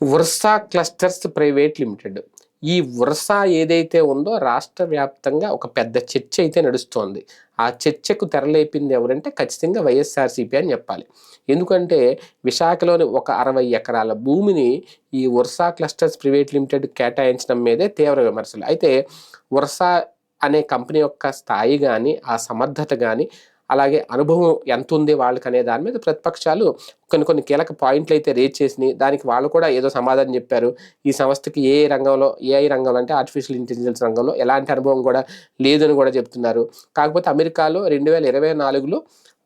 Versa clusters private limited. ఈ వరుస ఏదైతే ఉందో రాష్ట్ర వ్యాప్తంగా ఒక పెద్ద చర్చ అయితే నడుస్తోంది. ఆ చర్చకు తెరలేపింది ఎవరంటే ఖచ్చితంగా వైఎస్ఆర్సీపీ అని చెప్పాలి. ఎందుకంటే విశాఖలోని ఒక అరవై ఎకరాల భూమిని ఈ వర్సా క్లస్టర్స్ ప్రైవేట్ లిమిటెడ్ కేటాయించడం మీదే తీవ్ర విమర్శలు. అయితే వరుస అనే కంపెనీ యొక్క స్థాయి కానీ ఆ సమర్థత కానీ అలాగే అనుభవం ఎంత ఉంది వాళ్ళకి అనే దాని మీద ప్రతిపక్షాలు కొన్ని కొన్ని కీలక పాయింట్లు అయితే రేజ్ చేసినాయి. దానికి వాళ్ళు కూడా ఏదో సమాధానం చెప్పారు. ఈ సంస్థకి ఏ రంగంలో ఏఐ రంగంలో అంటే ఆర్టిఫిషియల్ ఇంటెలిజెన్స్ రంగంలో ఎలాంటి అనుభవం కూడా లేదని కూడా చెప్తున్నారు. కాకపోతే అమెరికాలో రెండు వేల ఇరవై నాలుగులో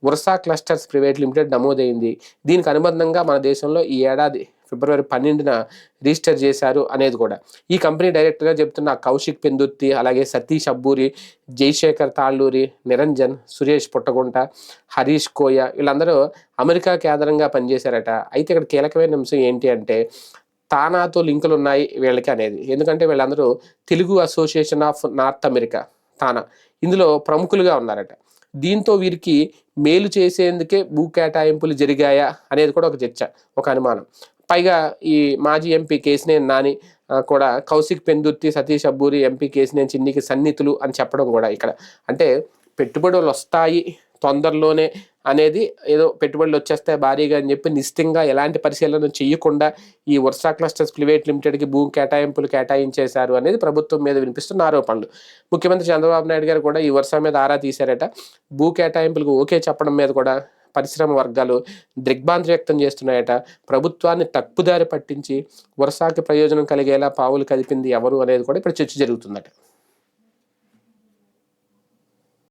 వర్సా క్లస్టర్స్ ప్రైవేట్ లిమిటెడ్ నమోదైంది. దీనికి అనుబంధంగా మన దేశంలో ఈ ఏడాది ఫిబ్రవరి పన్నెండున రిజిస్టర్ చేశారు అనేది కూడా. ఈ కంపెనీ డైరెక్టర్గా చెప్తున్న కౌశిక్ పెందుర్తి అలాగే సతీష్ అబ్బూరి జయశేఖర్ తాళ్ళూరి నిరంజన్ సురేష్ పుట్టగుంట హరీష్ కోయ వీళ్ళందరూ అమెరికా కేంద్రంగా పనిచేశారట. అయితే ఇక్కడ కీలకమైన అంశం ఏంటి అంటే తానాతో లింకులు ఉన్నాయి వీళ్ళకి అనేది. ఎందుకంటే వీళ్ళందరూ Telugu association of North America TANA. ఇందులో ప్రముఖులుగా ఉన్నారట. దీంతో వీరికి మేలు చేసేందుకే భూ కేటాయింపులు జరిగాయా అనేది కూడా ఒక చర్చ ఒక అనుమానం. పైగా ఈ మాజీ ఎంపీ కేసినేని నాని కూడా కౌశిక్ పెందుర్తి సతీష్ అబ్బూరి ఎంపీ కేసినేని చిన్నికి సన్నిహితులు అని చెప్పడం కూడా ఇక్కడ. అంటే పెట్టుబడులు వస్తాయి తొందరలోనే అనేది ఏదో పెట్టుబడులు వచ్చేస్తాయి భారీగా అని చెప్పి నిశ్చితంగా ఎలాంటి పరిశీలన చేయకుండా ఈ వర్షా క్లస్టర్స్ ప్రైవేట్ లిమిటెడ్కి భూ కేటాయింపులు కేటాయించేశారు అనేది ప్రభుత్వం మీద వినిపిస్తున్న ఆరోపణలు. ముఖ్యమంత్రి చంద్రబాబు నాయుడు గారు కూడా ఈ వర్షం మీద ఆరా తీశారట. భూ కేటాయింపులకు ఓకే చెప్పడం మీద కూడా పరిశ్రమ వర్గాలు దిగ్భాంతి వ్యక్తం చేస్తున్నాయట. ప్రభుత్వాన్ని తప్పుదారి పట్టించి వర్షాకి ప్రయోజనం కలిగేలా పావులు కదిపింది ఎవరు అనేది కూడా ఇప్పుడు చర్చ జరుగుతుందట.